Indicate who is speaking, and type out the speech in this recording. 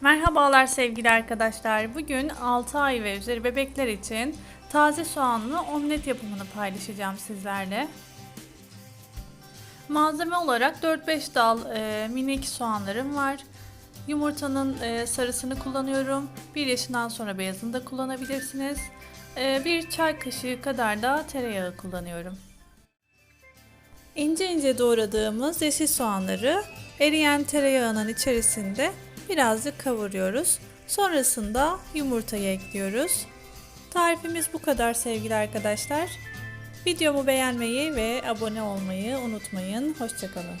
Speaker 1: Merhabalar sevgili arkadaşlar. Bugün 6 ay ve üzeri bebekler için taze soğanlı omlet yapımını paylaşacağım sizlerle. Malzeme olarak 4-5 dal e, minik soğanlarım var. Yumurtanın e, sarısını kullanıyorum. 1 yaşından sonra beyazını da kullanabilirsiniz. E, bir çay kaşığı kadar da tereyağı kullanıyorum. İnce ince doğradığımız yeşil soğanları eriyen tereyağının içerisinde birazcık kavuruyoruz. Sonrasında yumurtayı ekliyoruz. Tarifimiz bu kadar sevgili arkadaşlar. Videomu beğenmeyi ve abone olmayı unutmayın. Hoşçakalın.